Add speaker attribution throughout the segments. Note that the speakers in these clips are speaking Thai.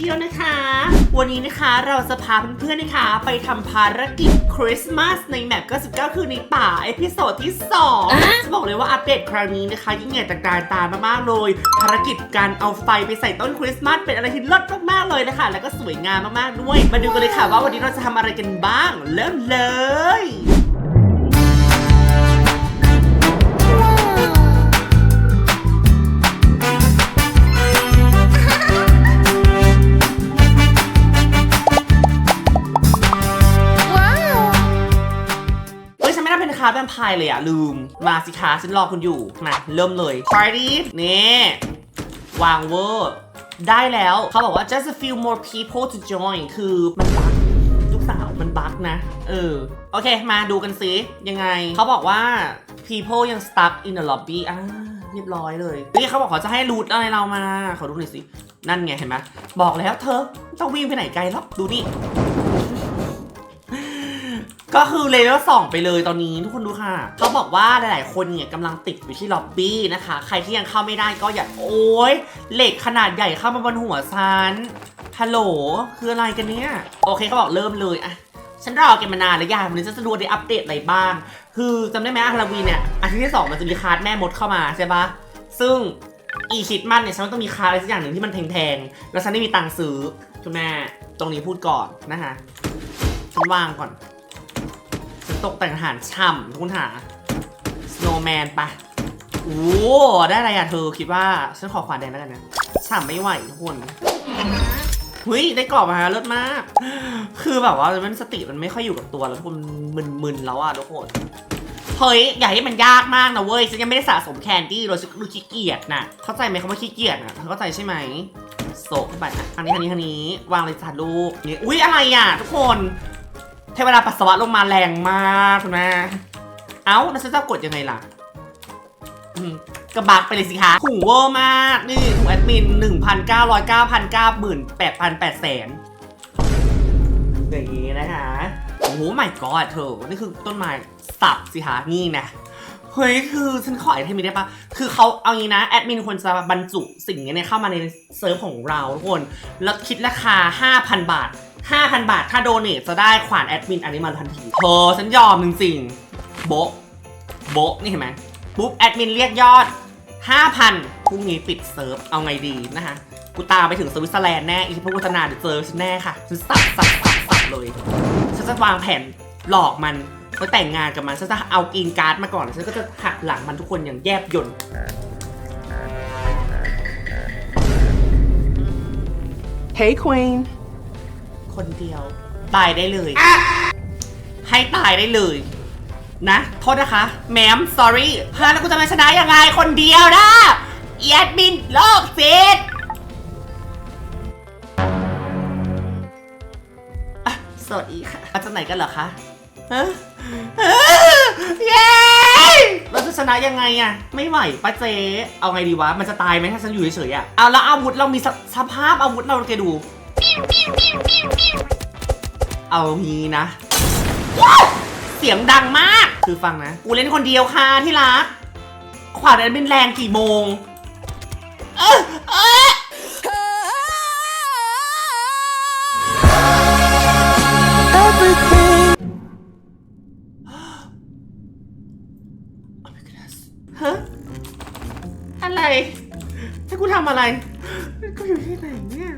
Speaker 1: Official นะคะ วันนี้นะคะเราจะพาเพื่อนๆนะคะ ไปทำภารกิจคริสต์มาสในแมป99 คือในป่าเอพิโซดที่ 2 จะบอกเลยว่าอัปเดตครั้งนี้นะคะยิ่งใหญ่ตระการตามากๆเลย ภารกิจการเอาไฟไปใส่ต้นคริสต์มาสเป็นอะไรที่เลิศมากๆเลยนะคะ แล้วก็สวยงามมากๆด้วย มาดูกันเลยค่ะว่าวันนี้เราจะทำอะไรกันบ้าง เริ่มเลย คาแวมไพร์เลยอะลืม มาสิคะฉันรอคุณอยู่มาเริ่มเลย Party นี่วางเวอร์ได้แล้วเขาบอกว่า just a few more people to join คือมันบักลูกสาวมันบักนะ เออ โอเค มาดูกันซิ ยังไง เขาบอกว่า people ยัง stuck in the lobby อ่าเรียบร้อยเลยนี่เขาบอกเขาจะให้รูทอะไรเรามา ขอดูหน่อยสิ นั่นไง เห็นไหมบอกแล้วเธอ ต้องวิ่งไปไหนไกลหรอกดูนี่ ก็คือเลเวลสองไปเลยตอนนี้ทุกคนดูค่ะ เขาบอกว่าหลายๆคนเนี่ยกำลังติดอยู่ที่ล็อบบี้นะคะ ใครที่ยังเข้าไม่ได้ก็อย่าโอ้ยเหล็กขนาดใหญ่เข้ามาบนหัวซันฮัลโหลคืออะไรกันเนี่ย โอเคเขาบอกเริ่มเลยอะฉันรอแกมานานแล้วยายวันนี้ฉันจะดูได้อัปเดตอะไรบ้าง คือจำได้ไหมฮาโลวีนเนี่ยอาทิตย์ที่สองมันจะมีคาร์ดแม่มดเข้ามาใช่ปะซึ่งอีคิดมันเนี่ยฉันว่ต้องมีคาร์ดอะไรสักอย่างหนึ่งที่มันแพงๆแล้วฉันไม่มีตังค์ซื้อคุณแม่ตรงนี้พูดก่อนนะคะฉันวางก่อน ตกแต่งอาหารช่ำทุกคนหา snowman ปะโอ้ได้อะไรอะเธอคิดว่าฉันขอขวานแดงแล้วกันนะฉ่ำไม่ไหวทุกคนเฮ้ยได้กรอบมาเลิศมาก คือแบบว่ามันสติมันไม่ค่อยอยู่กับตัวแล้วทุกคนมึนๆแล้วอะทุกคนเฮ้ยอย่าให้มันยากมากนะเว้ยฉันยังไม่ได้สะสมแคนดี้เลยฉันดูขี้เกียจนะเข้าใจไหมคำว่าขี้เกียจนะเข้าใจใช่ไหมโซะเข้าไปอะทางนี้ทางนี้ทางนี้วางเลยจ้าลูกนี่อุ้ยอะไรอะ ทุกคน เทวดาปัสสาวะลงมาแรงมากคุณแม่เอ้าแล้วฉันจะกดยังไงล่ะกระบักไปเลยสิคะหูเวอร์มาก นี่ถูกแอดมิน1,909,9 8,800 8แสนอย่างนี้นะคะโอ้โหไม่กอดเธอ นี่คือต้นไม้สับสิคะนี่นะเฮ้ยคือฉันขอไอเทมนี้ได้ปะคือเขาเอางี้นะแอดมินควรจะบรรจุสิ่งนี้เนี่ยเข้ามาในเซิร์ฟของเราทุกคน แล้วคิดราคา 5,000 บาท 5,000 บาท ถ้าโดเนทจะได้ขวานแอดมินอันนี้มาทันทีเธอฉันยอมจริงๆโบะโบะนี่เห็นไหมปุ๊บแอดมินเรียกยอด 5,000พรุ่งนี้ปิดเซิร์ฟเอาไงดีนะคะกูตามไปถึงสวิตเซอร์แลนด์แน่อีกพวกโฆษณาเดี๋ยวเจอฉันแน่ค่ะฉันสับสับสับสับเลยฉันจะวางแผนหลอกมันไปแต่งงานกับมันฉันจะเอากรีนการ์ดมาก่อนฉันก็จะหักหลังมันทุกคนอย่างแยบยนต์
Speaker 2: Hey, Queen.
Speaker 1: คนเดียว ตายได้เลย ให้ตายได้เลย นะ โทษนะคะ แมม sorry เฮ้ยแล้วกูจะมาชนะยังไงคนเดียวนะเอียดบินโลกจิตอะสวัสดีค่ะมาจากไหนกันเหรอคะฮะฮะเย้เราจะชนะยังไงอะไม่ไหวป้าเจ เอาไงดีวะ มันจะตายไหมถ้าฉันอยู่เฉยๆอะเอาแล้วอาวุธเรามีสสภาพอาวุธเราแกดู เอางี้นะ เสียงดังมาก คือฟังนะ กูเล่นคนเดียวค่ะที่รัก ขวานนั้นเป็นแรงกี่โมง เออเออ
Speaker 2: Everything.
Speaker 1: ฮะอะไรให้กูทำอะไร กูอยู่ที่ไหนเนี่ย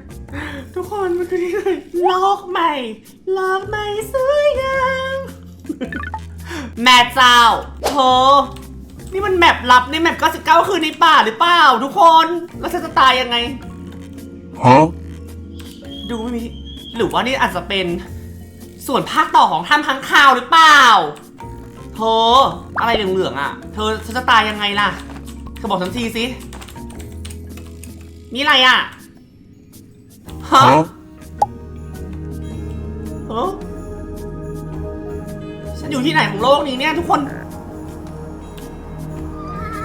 Speaker 1: ทุกคนมันคือที่ไหนโลกใหม่ โลกใหม่สวยงามแม่เจ้าเธอนี่มันแมปลับในแมป99คือในป่าหรือเปล่าทุกคน แล้วฉันจะตายยังไง
Speaker 3: Huh?
Speaker 1: ดูไม่มี หรือว่านี่อาจจะเป็น ส่วนภาคต่อของถ้ำค้างคาวหรือเปล่าเธออะไรเหลืองๆอะ เธอฉันจะตายยังไงล่ะเธอบอกฉันทีสิ นี่อะไรอะ ฮะ
Speaker 3: Huh?
Speaker 1: เออฉันอยู่ที่ไหนของโลกนี้เนี่ยทุกคน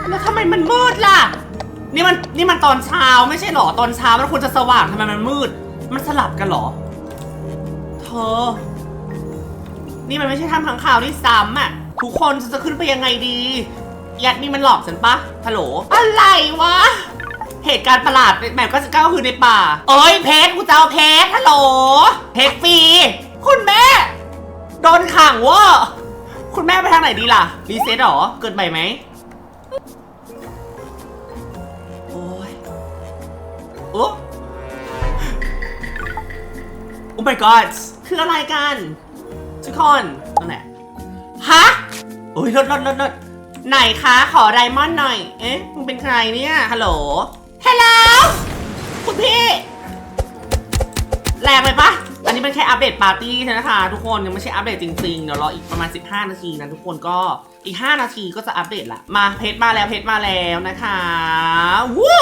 Speaker 1: แล้วทำไมมันมืดล่ะ นี่มันนี่มันตอนเช้าไม่ใช่หรอ ตอนเช้ามันควรจะสว่างทำไมมันมืด มันสลับกันเหรอ เธอ นี่มันไม่ใช่ทำทางข่าวที่ซ้ำอะ ทุกคนฉันจะขึ้นไปยังไงดี ยัดนี่มันหลอกฉันปะฮัลโหล อะไรวะ เหตุการณ์ประหลาดในแมป99ก็คือในป่าเอ้ยเพชรกูจะเอาเพชรฮัลโหลเพชรฟรีคุณแม่ โดนขังวะคุณแม่ไปทางไหนดีล่ะ รีเซ็ตหรอ เกิดใหม่ไหมโอ้ยโอ้โอ้ my god คืออะไรกันทุกคนนั่นแหละฮะโอ้ยลดลดลดลดไหนคะ ขอไดมอนด์หน่อย เอ๊ะ มึงเป็นใครเนี่ย ฮัลโหล ฮัลโหลคุณพี่ แรงไปปะอันนี้เป็นแค่อัปเดตปาร์ตี้ใช่ไหมคะทุกคนยังไม่ใช่อัปเดตจริงๆ เดี๋ยวรออีกประมาณ 15 นาทีนะทุกคนก็อีก 5 นาทีก็จะอัปเดตละมาเพจมาแล้วเพจมาแล้วนะคะวู้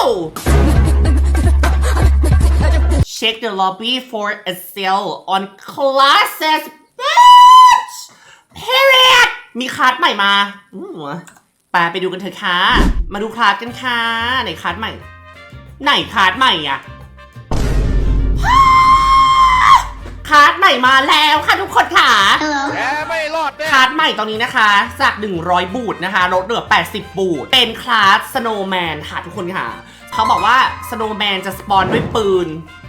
Speaker 1: Check the lobby for a sale on classes bitch period มีคลาสใหม่มาอืมไปไปดูกันเถอะค่ะ มาดูคลาสกันค่ะไหนคลาสใหม่ ไหนคลาสใหม่อะคาร์ดใหม่มาแล้วค่ะทุกคนค่ะ
Speaker 3: แกไม่รอดแน่
Speaker 1: คลาสใหม่ตอนนี้นะคะ จาก 100 บูทนะคะลดเหลือ 80 บูท เป็นคลาสสโนว์แมนค่ะทุกคนค่ะ เขาบอกว่าสโนว์แมนจะสปอนด้วยปืน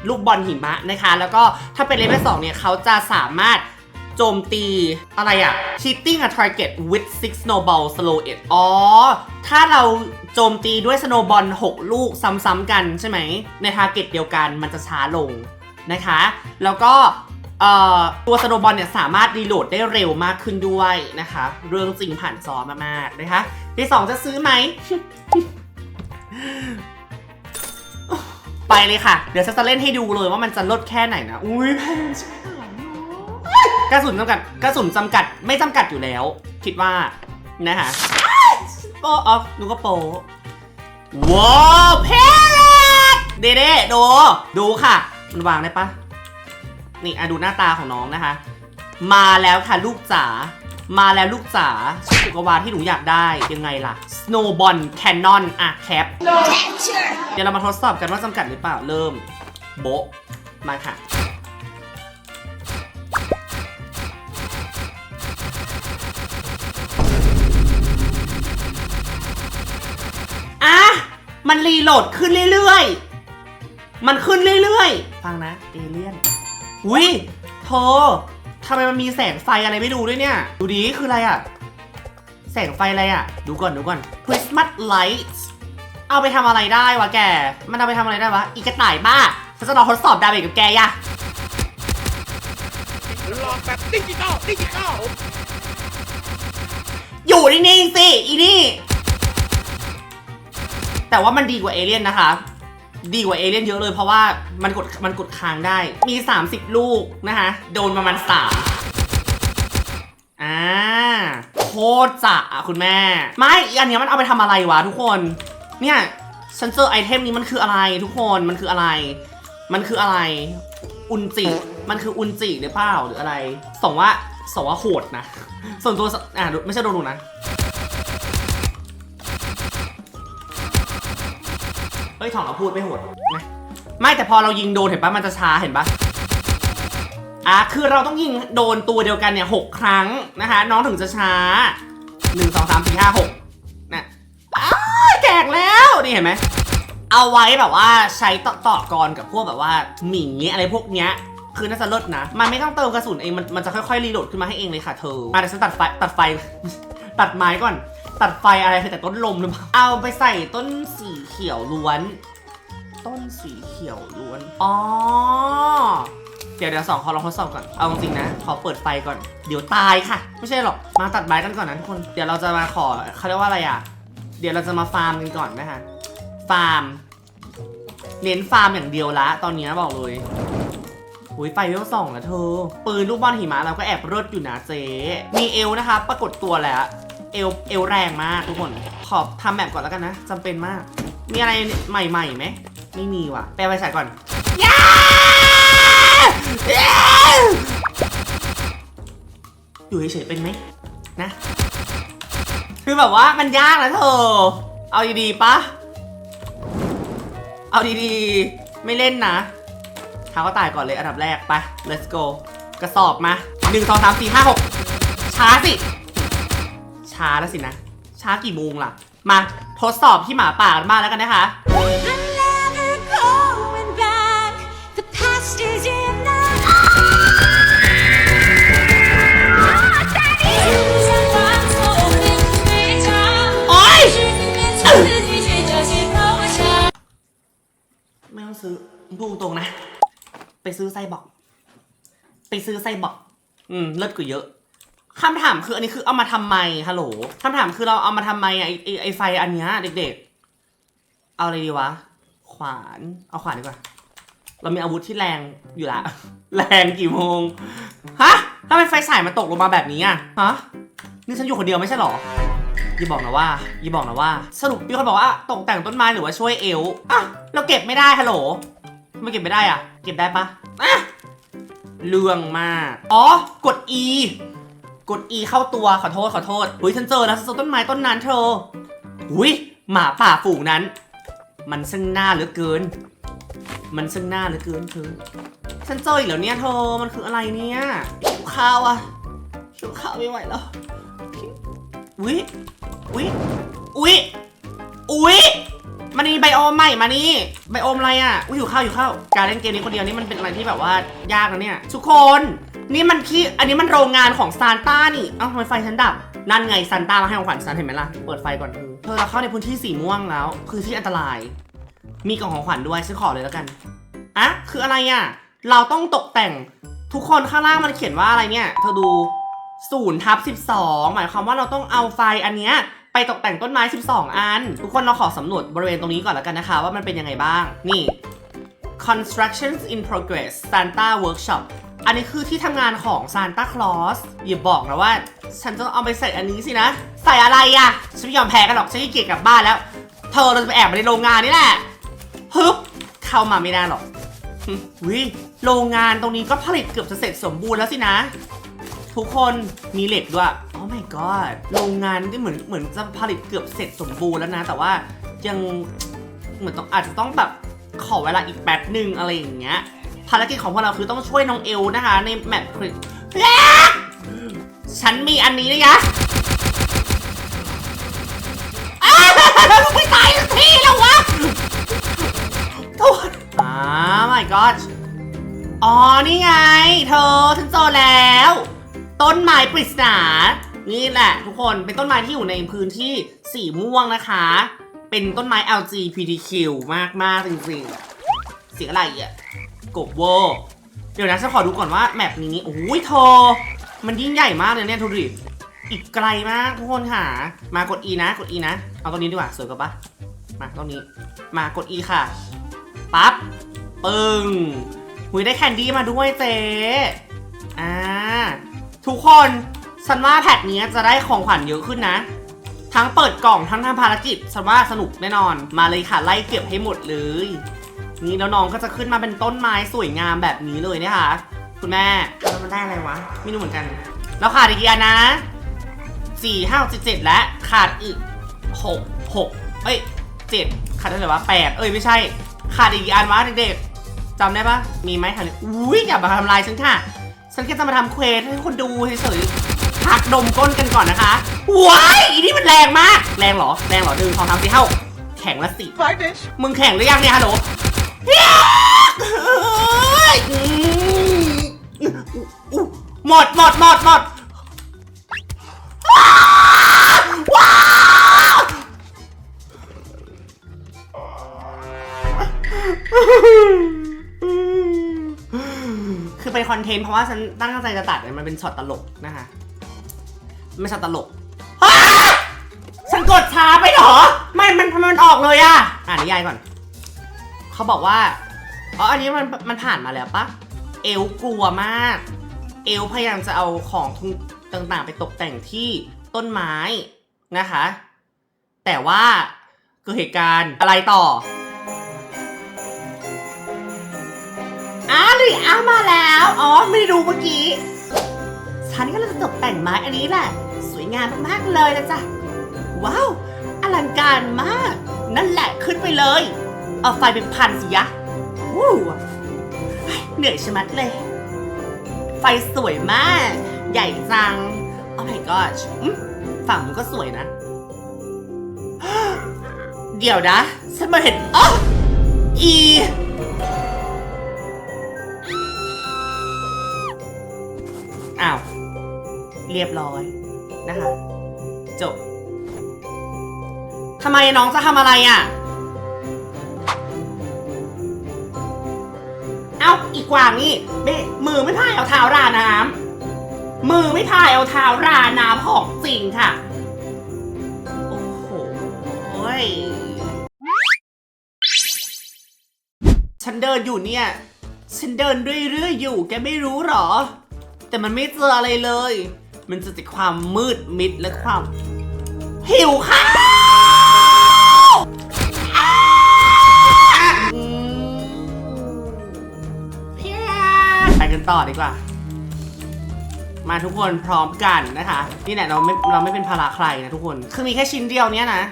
Speaker 1: ลูกบอลหิมะนะคะ แล้วก็ถ้าเป็นเลเวล2เนี่ย เขาจะสามารถ โจมตี อะไรอะ cheating a target with six snowball slow it อ๋อ ถ้าเราโจมตีด้วย snowball 6ลูกซ้ำๆกันใช่ไหม ใน target เดียวกันมันจะช้าลงนะคะ แล้วก็เอ่อตัวสโนบอลเนี่ยสามารถรีโหลดได้เร็วมากขึ้นด้วยนะคะ เรื่องจริงผ่านจอมากๆนะคะที่สองจะซื้อไหม ไปเลยค่ะ เดี๋ยวฉันจะเล่นให้ดูเลยว่ามันจะลดแค่ไหนนะ อุ้ยแพงชิบหายเนอะ กระสุนจำกัดกระสุนจำกัดไม่จำกัดอยู่แล้ว คิดว่านะคะโอ้อ๋อดูก็โปว้าวเพลดเด้เด้ดูดูค่ะ มันวางได้ปะนี่อะดูหน้าตาของน้องนะคะ มาแล้วค่ะลูกจ๋ามาแล้วลูกจ๋าชุดจักรวาลที่หนูอยากได้ยังไงล่ะ Snowball Cannon อะแคปเดี๋ยวเรามาทดสอบกันว่าจำกัดหรือเปล่า เริ่ม โบะมาค่ะอะ มันรีโหลดขึ้นเรื่อยๆ มันขึ้นเรื่อยๆ ฟังนะ เอเลี่ยน อุ้ยโททำไมมันมีแสงไฟอะไรไม่ดูด้วยเนี่ย ดูดีคืออะไรอะแสงไฟอะไรอะดูก่อนดูก่อน Christmas lights เอาไปทำอะไรได้วะแก มันเอาไปทำอะไรได้วะ อีกระต่ายบ้าฉันจะลองทดสอบดาเมจกับแกยะ
Speaker 3: หลอกแบบดิจิตอลดิจิตอล
Speaker 1: อยู่นิ่งๆสิ อีนี่ แต่ว่ามันดีกว่าเอเลี่ยนนะคะ ดีกว่าเอเลี่ยนเยอะเลยเพราะว่ามันกดมันกดค้างได้ มี 30 ลูกนะคะ โดนประมาณ3อ่าโคตรจะอะคุณแม่ ไม่อีอันนี้มันเอาไปทำอะไรวะทุกคน เนี่ยฉันเจอไอเทมนี้มันคืออะไรทุกคนมันคืออะไร มันคืออะไร อุนจิมันคืออุนจิหรือเปล่าหรืออะไรส่งว่าส่งว่าโหดนะ ส่วนตัวอ่าไม่ใช่โดนหนูนะ ฮ้ยถองเราพูดไม่โหดนะไม่แต่พอเรายิงโดนเห็นปะมันจะช้าเห็นปะอะคือเราต้องยิงโดนตัวเดียวกันเนี่ยหกครั้งนะคะ น้องถึงจะช้าหนึ่งสองสามสี่ห้าหกนะอ้าแจกแล้วนี่เห็นไหมเอาไว้แบบว่าใช้ต่อตอกรกับพวกแบบว่าหมีอะไรพวกเนี้ยคือน่าจะลดนะ มันไม่ต้องเติมกระสุนเอง มันมันจะค่อยๆรีโหลดขึ้นมาให้เองเลยค่ะเธอมาเดี๋ยวฉันตัดไฟตัดไฟ ตัดไม้ก่อน ตัดไฟอะไรคือแต่ต้นลมหรือเปล่าเอาไปใส่ต้นสีเขียวล้วน ต้นสีเขียวล้วน อ๋อ เดี๋ยวเดี๋ยวสองขอลองทดสอบก่อน เอาจริงๆนะ ขอเปิดไฟก่อน เดี๋ยวตายค่ะ ไม่ใช่หรอก มาตัดไม้กันก่อนนะทุกคน เดี๋ยวเราจะมาขอเขาเรียกว่าอะไรอะ เดี๋ยวเราจะมาฟาร์มกันก่อนนะคะ ฟาร์ม เน้นฟาร์มอย่างเดียวละ ตอนนี้บอกเลยหุยไฟเวลสองแล้วเธอ ปืนลูกบอลหิมะเราก็แอบรดอยู่นะเจ๊มีเอลนะคะ ปรากฏตัวแล้ว เอลเอลแรงมากทุกคน ขอบทำแบบก่อนแล้วกันนะจำเป็นมาก มีอะไรใหม่ๆไหม ไม่มีว่ะ แปลไปใส่ก่อนย้าย้าอยู่เฉยๆเป็นไหมนะ คือแบบว่ามันยากนะเธอ เอาดีๆปะเอาดีๆ ไม่เล่นนะท้าก็ตายก่อนเลยอันดับแรกไป let's go กระสอบมาหนึ่งสองสามสี่ห้าหกช้าสิ ช้าแล้วสินะ ช้ากี่โมงล่ะ มาทดสอบที่หมาป่ากันบ้างแล้วกันนะคะ โอ๊
Speaker 2: ย
Speaker 1: ไม่ต้องซื้อพูดตรงนะ ไปซื้อไส้บอก ไปซื้อไส้บอก อืมเลิศกว่าเยอะ คำถามคืออันนี้คือเอามาทำไมฮัลโหลคำถามคือเราเอามาทำไมอะไอไอไอไฟอันเนี้ยเด็กๆ เอาอะไรดีวะ ขวาน เอาขวานดีกว่า เรามีอาวุธที่แรงอยู่ละ แรงกี่โมง ฮะทำไมไฟฉายมันตกลงมาแบบนี้อะฮะ นี่ฉันอยู่คนเดียวไม่ใช่หรออย่าบอกนะว่าอย่าบอกนะว่า สรุปมีคนบอกว่าตกแต่งต้นไม้หรือว่าช่วยเอวอะเราเก็บไม่ได้ฮัลโหลทำไมเก็บไม่ได้อะ เก็บได้ปะอะเรื่องมาก อ๋อ กด E กด E เข้าตัวขอโทษขอโทษหุยฉันเจอแล้วฉันเจอต้นไม้ต้นนั้นเธอหุยหมาป่าฝูงนั้น มันซึ่งหน้าเหลือเกิน มันซึ่งหน้าเหลือเกินเธอฉันเจออีกแล้วเนี่ยเธอมันคืออะไรเนี่ยหิวข้าวอะหิวข้าวไม่ไหวแล้วอุ๊ยอุ๊ยอุ๊ยอุ๊ยมันมีไบโอมใหม่มานี่ไบโอมอะไรอะอุ๊ยอยู่ข้าวอยู่ข้าวการเล่นเกมนี้คนเดียวนี่มันเป็นอะไรที่แบบว่ายากนะเนี่ยทุกคน นี่มันที่อันนี้มันโรงงานของซานต้านี่เอ้าทำไมไฟฉันดับ นั่นไงซานต้ามาให้ของขวัญฉันเห็นไหมล่ะ เปิดไฟก่อนเธอเธอเราเข้าในพื้นที่สีม่วงแล้ว คือที่อันตราย มีกล่องของขวัญด้วยฉันขอเลยแล้วกันอะคืออะไรอะ เราต้องตกแต่งทุกคนข้างล่างมันเขียนว่าอะไรเนี่ย เธอดูศูนย์ทับสิบสองหมายความว่าเราต้องเอาไฟอันเนี้ยไปตกแต่งต้นไม้ 12 อัน ทุกคนเราขอสำรวจบริเวณตรงนี้ก่อนแล้วกันนะคะ ว่ามันเป็นยังไงบ้าง นี่ constructions in progress Santa workshop อันนี้คือที่ทำงานของ Santa Claus อย่าบอกนะว่า ฉันจะเอาไปใส่อันนี้สินะ ใส่อะไรอะ่ะฉันไม่ยอมแพ้กันหรอกฉันขี้เกียจกลับบ้านแล้ว เธอเราจะไปแอบมาในโรงงานนี่แหละฮึบเข้ามาไม่ได้หรอกวิโรงงานตรงนี้ก็ผลิตเกือบจะเสร็จสมบูรณ์แล้วสินะ ทุกคนมีเหล็กด้วยโอ้ my god โรงงานที่เหมือนเหมือนจะผลิตเกือบเสร็จสมบูรณ์แล้วนะ แต่ว่ายังเหมือนต้องอาจจะต้องแบบขอเวลาอีกแป๊บหนึ่งอะไรอย่างเงี้ย ภารกิจของพวกเราคือต้องช่วยน้องเอลนะคะ ในแมปคริสฉันมีอันนี้นะยะไม่ตายสักทีแล้ววะโทษอ้า my god อ๋อ นี่ไง เธอฉันเจอแล้ว ต้นไม้ปริศนา นี่แหละ ทุกคนเป็นต้นไม้ที่อยู่ในพื้นที่สีม่วงนะคะ เป็นต้นไม้ LGBTQ มาก ๆ จริง ๆ เสียงอะไรอะ กบโวเดี๋ยวนะฉันขอดูก่อนว่าแมปนี้โอ้ยเธอมันยิ่งใหญ่มากเลยเนี่ยทุดิอีกไกลมากทุกคนค่ะ มากด E นะกด E นะ เอาตรงนี้ดีกว่าสวยกว่าปะมาตรงนี้ มากด E ค่ะปั๊บปึ้งหุยได้แคนดี้มาด้วยเจ๊อ่าทุกคนฉันว่าแพ็กนี้จะได้ของขวัญเยอะขึ้นนะ ทั้งเปิดกล่องทั้งทำภารกิจฉันว่าสนุกแน่นอนมาเลยค่ะไล่เก็บให้หมดเลย นี่แล้วน้องก็จะขึ้นมาเป็นต้นไม้สวยงามแบบนี้เลยนะคะคุณแม่แล้วมันได้อะไรวะ ไม่รู้เหมือนกัน แล้วขาดอีกกี่อันนะสี่ห้าเจ็ดเจ็ดและขาดอีกหกหกเอ้ยเจ็ดขาดเท่าไหร่วะแปดเอ้ยไม่ใช่ ขาดอีกกี่อันวะเด็กๆจำได้ปะมีไหมคะอุ้ยอย่ามาทำลายฉันค่ะ ฉันแค่จะมาทำเควสให้คนดูเฉยๆพักดมก้นกันก่อนนะคะว้ายอีนี่มันแรงมาก แรงเหรอ แรงเหรอดึงทองทำสิเท่าแข็งละสิ
Speaker 2: Bye, bitch.
Speaker 1: มึงแข่งหรือยังเนี่ยฮัลโหล หมดหมดหมดหมดคือเป็นคอนเทนต์เพราะว่าฉันตั้งใจจะตัดเนี่ยมันเป็นช็อตตลกนะคะไม่ใช่ตลกฉันกดช้าไปเหรอ ไม่ มันทำไมมันออกเลยอะอ่านนิยายก่อน เขาบอกว่าอ๋ออันนี้มันมันผ่านมาแล้วปะเอลกลัวมาก เอลพยายามจะเอาของต่างๆ ไปตกแต่งที่ต้นไม้นะคะ แต่ว่าเกิดเหตุการณ์อะไรต่ออาวหรือามาแล้ว อ๋อ ไม่ได้ดูเมื่อกี้ ฉันก็เลยจะตกแต่งไม้อันนี้แหละ สวยงามมากๆเลยนะจ๊ะ ว้าว อลังการมาก นั่นแหละขึ้นไปเลย เอาไฟเป็นพันสิยะวู้เฮ้ยเหนื่อยชะมัดเลย ไฟสวยมาก ใหญ่จัง โอ้ my god ฝั่งมันก็สวยนะ เดี๋ยวนะ ฉันมาเห็นอ๋ออีอ้าว เรียบร้อยนะคะ จบทำไมน้องจะทำอะไรอะ อีกกวางนี่ไม่มือไม่พายเอาเท้าราน้ำมือไม่พายเอาเท้าราน้ำของจริงค่ะ โอ้โหยฉันเดินอยู่เนี่ย ฉันเดินเรื่อยๆอยู่ แกไม่รู้หรอ แต่มันไม่เจออะไรเลย มันจะแต่ความมืดมิดและความ หิวข้าว ต่อดีกว่า มาทุกคนพร้อมกันนะคะนี่แหละเราไม่เราไม่เป็นภาระใครนะทุกคน คือมีแค่ชิ้นเดียวเนี้ยนะ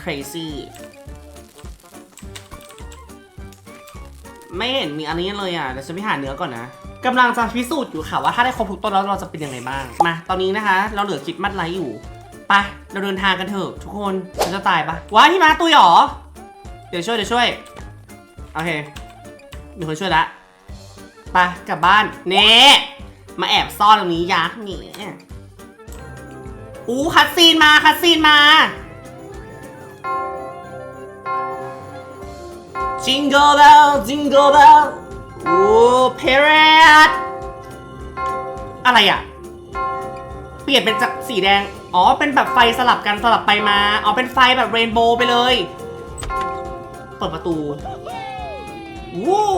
Speaker 1: crazy ไม่เห็นมีอันนี้เลยอะเดี๋ยวฉันไปหาเนื้อก่อนนะกำลังจะพิสูจน์อยู่ค่ะว่าถ้าได้ครบทุกต้นแล้วเราจะเป็นยังไงบ้าง มา ตอนนี้นะคะ เราเหลือคลิปมัดไลท์อยู่ไปเราเดินทางกันเถอะทุกคนฉันจะตายปะว้าพี่มาตุยหรอ เดี๋ยวช่วยเดี๋ยวช่วย โอเคมีคนช่วยละ ไปกลับบ้านเน่มาแอบซ่อนตรงนี้ยักษ์นี่อู้คัดซีนมาคัดซีนมา Jingle bell Jingle bell โอ้ parrot อะไรอะ เปลี่ยนเป็นจากสีแดง อ๋อ เป็นแบบไฟสลับกันสลับไปมา อ๋อ เป็นไฟแบบเรนโบว์ไปเลย เปิดประตูวู้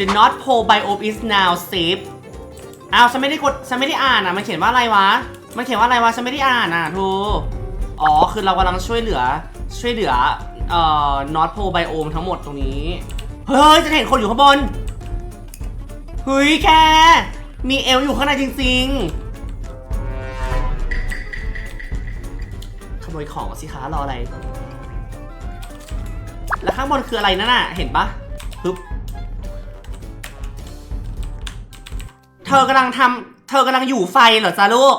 Speaker 1: The North Pole biome is now safe อ้าวฉันไม่ได้กดฉันไม่ได้อ่านอะมันเขียนว่าอะไรวะ มันเขียนว่าอะไรวะฉันไม่ได้อ่านอะทูอ๋อคือเรากำลังช่วยเหลือช่วยเหลือเอ่อ North Pole biome ทั้งหมดตรงนี้ เฮ้ยจะเห็นคนอยู่ข้างบนเฮ้ยแกมีเอลอยู่ข้างในจริงๆขโมยของสิคะรออะไร แล้วข้างบนคืออะไรนั่นน่ะ เห็นปะ เธอกำลังทำเธอกำลังอยู่ไฟเหรอจ๊ะลูก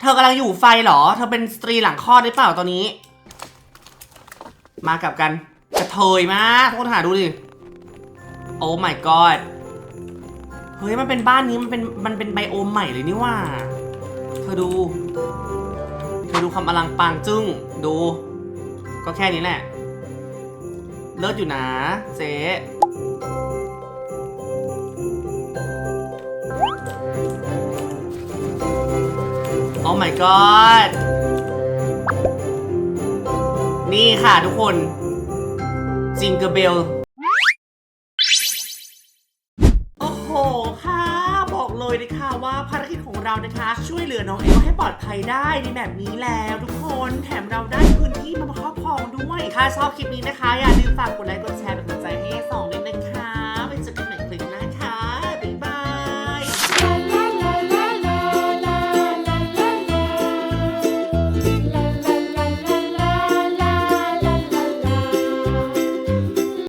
Speaker 1: เธอกำลังอยู่ไฟเหรอ เธอเป็นสตรีหลังคลอดหรือเปล่าตอนนี้ มากับกันกระเทยมากทุกคนหาดูดิ โอ้ my god เฮ้ย มันเป็นบ้านนี้มันเป็นมันเป็นไบโอมใหม่เลยนี่ว่า เธอดู เธอดูความอลังปางจึ้ง ดู ก็แค่นี้แหละ เลิศอยู่นะ เจ๊ อ้ my god นี่ค่ะทุกคนจิงเกอร์เบลโอ้โหค่ะ บอกเลยนะคะว่าภารกิจของเรานะคะ ช่วยเหลือน้องเอลให้ปลอดภัยได้ในแบบนี้แล้วทุกคนแถมเราได้พื้นที่มาครอบครองด้วย ถ้าชอบคลิปนี้นะคะ อย่าลืมฝากกดไลค์กดแชร์เป็นกำลังใจให้สองด้วยนะคะ